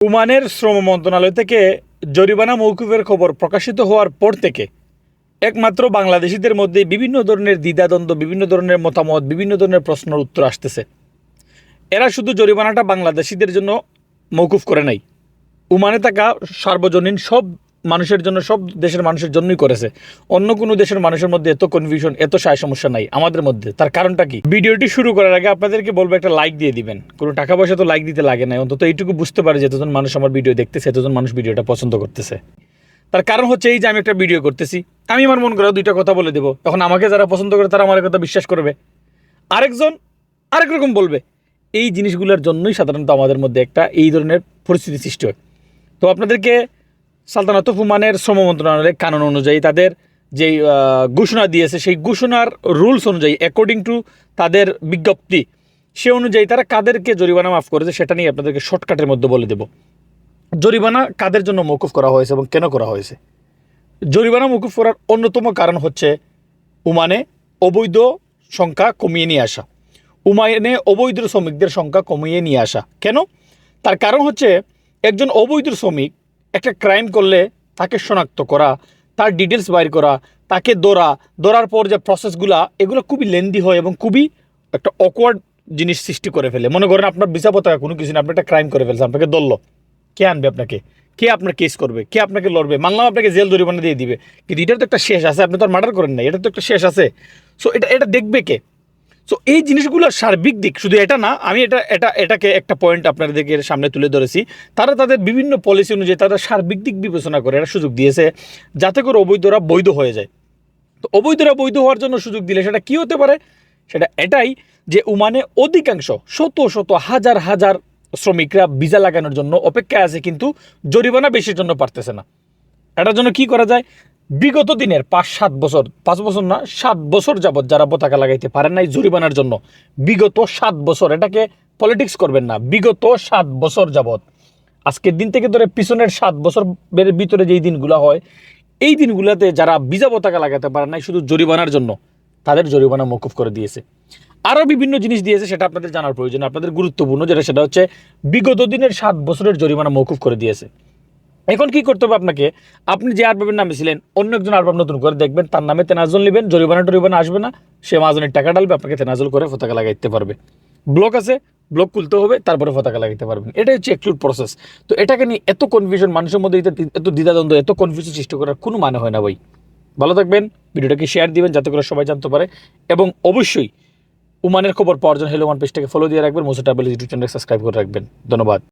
ওমানের শ্রম মন্ত্রণালয় থেকে জরিমানা মৌকুফের খবর প্রকাশিত হওয়ার পর থেকে একমাত্র বাংলাদেশিদের মধ্যে বিভিন্ন ধরনের দ্বিধাদ্বন্দ্ব, বিভিন্ন ধরনের মতামত, বিভিন্ন ধরনের প্রশ্নের উত্তর আসতেছে। এরা শুধু জরিমানাটা বাংলাদেশিদের জন্য মৌকুফ করে নাই। উমানে থাকা সার্বজনীন সব মানুষের জন্য, সব দেশের মানুষের জন্যই করেছে। অন্য কোনো দেশের মানুষের মধ্যে এত কনফিউশন এত সায় সমস্যা নাই, আমাদের মধ্যে। তার কারণটা কি? ভিডিওটি শুরু করার আগে আপনাদেরকে বলব, একটা লাইক দিয়ে দিবেন। কোনো টাকা পয়সা তো লাইক দিতে লাগে না অন্তত এইটুকু বুঝতে পারে যে এতজন মানুষ আমার ভিডিও দেখতেছে, এতজন মানুষ ভিডিওটা পছন্দ করতেছে। তার কারণ হচ্ছে এই যে আমি একটা ভিডিও করতেছি, আমি আমার মন করা দুইটা কথা বলে দেবো। তখন আমাকে যারা পছন্দ করে, তারা আমার কথা বিশ্বাস করবে। আরেকজন আরেক রকম বলবে, এই জিনিসগুলোর জন্যই সাধারণত আমাদের মধ্যে একটা এই ধরনের পরিস্থিতি সৃষ্টি হয়। তো আপনাদেরকে সালতানাত ফুমানের শ্রম মন্ত্রণালয়ের কানুন অনুযায়ী তাদের যেই ঘোষণা দিয়েছে, সেই ঘোষণার রুলস অনুযায়ী অ্যাকর্ডিং টু তাদের বিজ্ঞপ্তি, সে অনুযায়ী তারা কাদেরকে জরিমানা মাফ করেছে সেটা নিয়ে আপনাদেরকে শর্টকাটের মধ্যে বলে দেব। জরিমানা কাদের জন্য মৌকুফ করা হয়েছে এবং কেন করা হয়েছে? জরিমানা মৌকুফ করার অন্যতম কারণ হচ্ছে উমানে অবৈধ সংখ্যা কমিয়ে নিয়ে আসা। উমায়নে অবৈধ শ্রমিকদের সংখ্যা কমিয়ে নিয়ে আসা। কেন? তার কারণ হচ্ছে একজন অবৈধ শ্রমিক একটা ক্রাইম করলে তাকে শনাক্ত করা, তার ডিটেলস বাইর করা, তাকে দৌড়া দৌড়ার পর যে প্রসেসগুলা এগুলো খুবই লেন্দি হয় এবং খুবই একটা অকওয়ার্ড জিনিস সৃষ্টি করে ফেলে। মনে করেন আপনার বিচার কোনো কিছু না, আপনি একটা ক্রাইম করে ফেলছেন আপনাকে দললো কে আনবে আপনাকে? কে আপনার কেস করবে? কে আপনাকে লড়বে? মানলাম আপনাকে জেল জরিমানা দিয়ে দিবে। কিন্তু এটার তো একটা শেষ আছে, আপনি তো আর মার্ডার করেন না এটা তো একটা শেষ আছে। সো এটা এটা দেখবে কে? সো এই জিনিসগুলোর সার্বিক দিক, শুধু এটা না, আমি এটা এটা, এটাকে একটা পয়েন্ট আপনাদেরকে সামনে তুলে ধরেছি। তারা তাদের বিভিন্ন পলিসি অনুযায়ী তারা সার্বিক দিক বিবেচনা করে এটা সুযোগ দিয়েছে, যাতে করে অবৈধরা বৈধ হয়ে যায়। তো অবৈধরা বৈধ হওয়ার জন্য সুযোগ দিলে সেটা কি হতে পারে? সেটা এটাই যে উমানে অধিকাংশ, শত শত, হাজার হাজার শ্রমিকরা ভিসা লাগানোর জন্য অপেক্ষায় আছে, কিন্তু জরিমানা বেশির জন্য পারতেছে না। এটার জন্য কি করা যায়? বিগত দিনের পাঁচ, সাত বছর, পাঁচ বছর না, সাত বছর যাবৎ যারা পতাকা লাগাইতে পারেন নাই জরিমানার জন্য, বিগত সাত বছর, এটাকে পলিটিক্স করবেন না, বিগত সাত বছর যাবৎ। আজকের দিন থেকে ধরে পিছনের সাত বছর ভিতরে যেই দিনগুলো হয়, এই দিনগুলোতে যারা বিজা পতাকা লাগাতে পারে নাই শুধু জরিমানার জন্য, তাদের জরিমানা মকুফ করে দিয়েছে। আরও বিভিন্ন জিনিস দিয়েছে, সেটা আপনাদের জানার প্রয়োজন। আপনাদের গুরুত্বপূর্ণ যেটা, সেটা হচ্ছে বিগত দিনের সাত বছরের জরিমানা মকুফ করে দিয়েছে। এখন কি করতে হবে আপনাকে? আপনি যে আরবাবের নামে ছিলেন, অন্য একজন আরবাব নতুন করে দেখবেন, তার নামে তেনাজল নেবেন, জরিমানা টরিমানা আসবে না সে মাহাজনের টাকা ডালবে আপনাকে তেনাজল করে পতাকা লাগাইতে পারবে। ব্লক আছে ব্লক খুলতে হবে, তারপরে পতাকা লাগাইতে পারবেন। এটাই হচ্ছে একটু প্রসেস তো এটাকে নিয়ে এত কনফিউশন মানুষের মধ্যে এত- এত দ্বিধাদ্বন্দ্ব, এত কনফিউশন সৃষ্টি করার কোনো মানে হয় না ভাই। ভালো থাকবেন, ভিডিওটাকে শেয়ার দিবেন, যাতে করে সবাই জানতে পারে। এবং অবশ্যই উমানের খবর পাওয়ার জন্য হেলো ওয়ান পেজটাকে ফলো দিয়ে রাখবেন, মোসা ট্রাভেল ইউটিউব চ্যানেল সাবস্ক্রাইব করে রাখবেন। ধন্যবাদ।